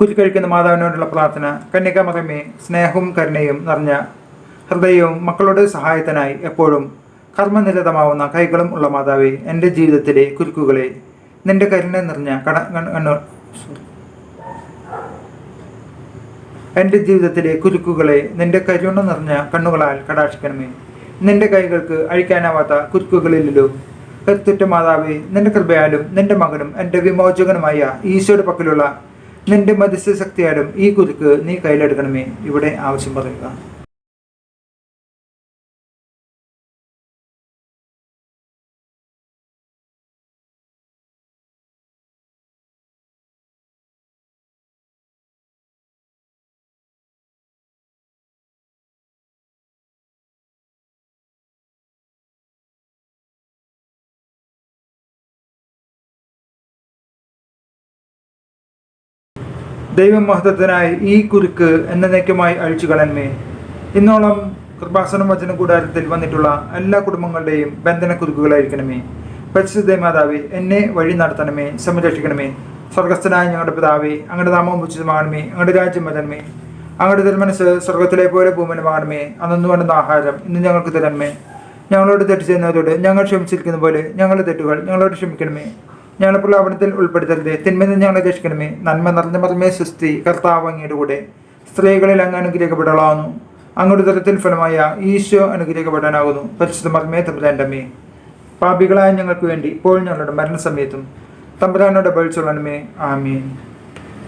കുരുക്കഴിക്കുന്ന മാതാവിനോടുള്ള പ്രാർത്ഥന കന്യകമറമേ സ്നേഹവും കരുണയും നിറഞ്ഞ ഹൃദയവും മക്കളുടെ സഹായത്തിനായി എപ്പോഴും കർമ്മനിരതമാവുന്ന കൈകളും ഉള്ള മാതാവേ എന്റെ ജീവിതത്തിലെ കുരുക്കുകളെ നിന്റെ കരുണ നിറഞ്ഞ കട. എന്റെ ജീവിതത്തിലെ കുരുക്കുകളെ നിന്റെ കരുണ നിറഞ്ഞ കണ്ണുകളാൽ കടാക്ഷിക്കണമേ നിന്റെ കൈകൾക്ക് അഴിക്കാനാവാത്ത കുരുക്കുകളിലല്ലോ കരുത്തുറ്റ മാതാവേ നിന്റെ കൃപയാലും നിന്റെ മകനും എന്റെ വിമോചകനുമായ ഈശോയുടെ പക്കലുള്ള നിന്റെ മധ്യസ്ഥ ശക്തിയാലും ഈ കുരുക്ക് നീ കയ്യിലെടുക്കണമേ. ഇവിടെ ആവശ്യം പറയുക. ദൈവമഹത്വത്തിനായി ഈ കുരുക്ക് എന്നേക്കുമായി അഴിച്ചു കളന്മേ ഇന്നോളം കൃപാസനം വചന കൂടാരത്തിൽ വന്നിട്ടുള്ള എല്ലാ കുടുംബങ്ങളുടെയും ബന്ധന കുരുക്കുകളായിരിക്കണമേ. പരിശുദ്ധ മാതാവേ എന്നെ വഴി നടത്തണമേ സംരക്ഷിക്കണമേ. സ്വർഗസ്ഥനായ ഞങ്ങളുടെ പിതാവേ അങ്ങയുടെ നാമം ഉച്ചിതമാകണമേ അങ്ങയുടെ രാജ്യം വരണമേ. അങ്ങയുടെ തിരുമനസ് സ്വർഗത്തിലെ പോലെ ഭൂമനമാകണമേ അന്നു വേണ്ടുന്ന ആഹാരം ഇന്ന് ഞങ്ങൾക്ക് തരണമേ. ഞങ്ങളോട് തെറ്റ് ചെയ്യുന്നവരോട് ഞങ്ങൾ ക്ഷമിച്ചിരിക്കുന്ന പോലെ ഞങ്ങളുടെ തെറ്റുകൾ ഞങ്ങളോട് ക്ഷമിക്കണമേ. ഞങ്ങളെ പ്രലാപനത്തിൽ ഉൾപ്പെടുത്തരുത്. തിന്മയിൽ ഞങ്ങൾ രക്ഷിക്കണമേ നന്മ നിറഞ്ഞ മറമേ സൃഷ്ടി. കർത്താവ് അങ്ങയുടെ കൂടെ സ്ത്രീകളിൽ അങ്ങ് അനുഗ്രഹിക്കപ്പെടലാവുന്നു അങ്ങോട്ട് തരത്തിൽ ഫലമായ ഈശോ അനുഗ്രഹിക്കപ്പെടാനാകുന്നു. പരിശുദ്ധ മർമ്മേ തമ്പുരാന്റമ്മേ. പാപികളായ ഞങ്ങൾക്ക് വേണ്ടി ഇപ്പോൾ ഞങ്ങളുടെ മരണസമയത്തും തമ്പുരാനോട് ചൊല്ലണമേ ആമീൻ.